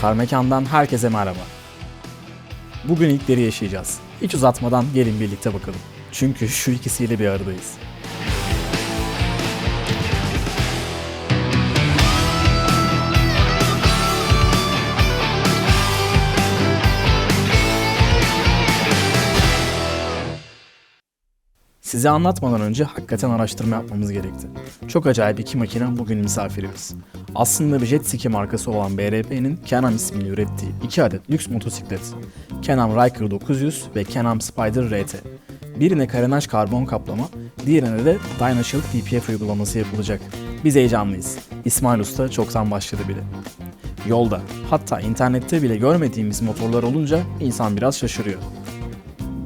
Karmekan'dan herkese merhaba. Bugün ilkleri yaşayacağız. Hiç uzatmadan gelin birlikte bakalım. Çünkü şu ikisiyle bir aradayız. Size anlatmadan önce hakikaten araştırma yapmamız gerekti. Çok acayip iki makine bugün misafiriyiz. Aslında bir jet ski markası olan BRP'nin Can-Am ismini ürettiği iki adet lüks motosiklet. Can-Am Ryker 900 ve Can-Am Spider RT. Birine karenaj karbon kaplama, diğerine de DynaShield PPF uygulaması yapılacak. Biz heyecanlıyız. İsmail Usta çoktan başladı bile. Yolda, hatta internette bile görmediğimiz motorlar olunca insan biraz şaşırıyor.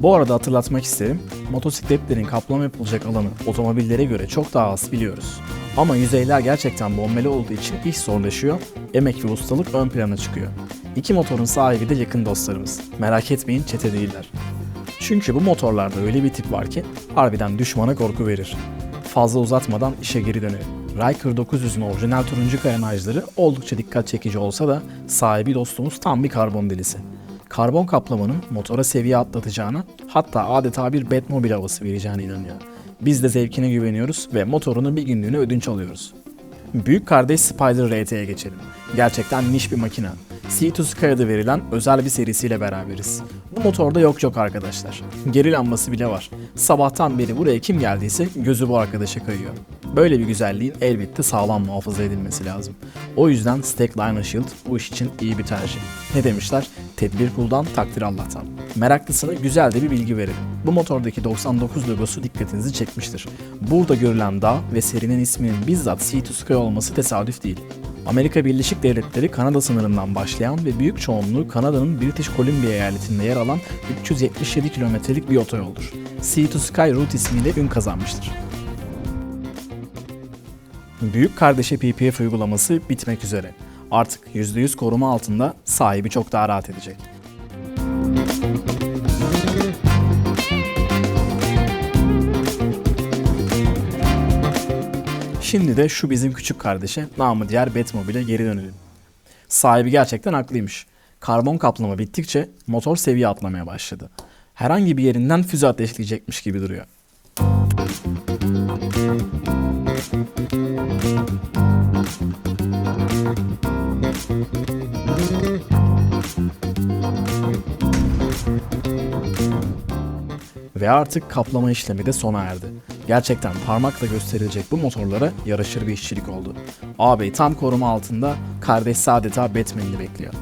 Bu arada hatırlatmak isterim, motosikletlerin kaplama yapılacak alanı otomobillere göre çok daha az biliyoruz. Ama yüzeyler gerçekten bombeli olduğu için iş zorlaşıyor, emek ve ustalık ön plana çıkıyor. İki motorun sahibi de yakın dostlarımız. Merak etmeyin çete değiller. Çünkü bu motorlarda öyle bir tip var ki harbiden düşmana korku verir. Fazla uzatmadan işe geri dönelim. Ryker 900'ün orijinal turuncu karenajları oldukça dikkat çekici olsa da sahibi dostumuz tam bir karbon delisi. Karbon kaplamanın motora seviye atlatacağına hatta adeta bir Batmobile havası vereceğine inanıyor. Biz de zevkine güveniyoruz ve motorunu bir günlüğüne ödünç alıyoruz. Büyük kardeş Spider RT'ye geçelim. Gerçekten niş bir makine. C2 Sky adı verilen özel bir serisiyle beraberiz. Bu motorda yok yok arkadaşlar. Geri lambası bile var. Sabahtan beri buraya kim geldiyse gözü bu arkadaşa kayıyor. Böyle bir güzelliğin elbette sağlam muhafaza edilmesi lazım. O yüzden Stack Liner Shield bu iş için iyi bir tercih. Ne demişler? Tedbir kuldan, takdir Allah'tan. Meraklısına güzel de bir bilgi verelim. Bu motordaki 99 logosu dikkatinizi çekmiştir. Burada görülen dağ ve serinin isminin bizzat C2 Sky olması tesadüf değil. Amerika Birleşik Devletleri Kanada sınırından başlayan ve büyük çoğunluğu Kanada'nın British Columbia eyaletinde yer alan 377 kilometrelik bir otoyoldur. Sea to Sky Route ismiyle ün kazanmıştır. Büyük kardeşe PPF uygulaması bitmek üzere. Artık %100 koruma altında sahibi çok daha rahat edecek. Şimdi de şu bizim küçük kardeşe, namı diğer Batmobile'e geri dönelim. Sahibi gerçekten haklıymış. Karbon kaplama bittikçe motor seviye atlamaya başladı. Herhangi bir yerinden füze ateşleyecekmiş gibi duruyor. Ve artık kaplama işlemi de sona erdi. Gerçekten parmakla gösterilecek bu motorlara yaraşır bir işçilik oldu. Ağabey tam koruma altında, kardeş adeta Batman'ini bekliyor.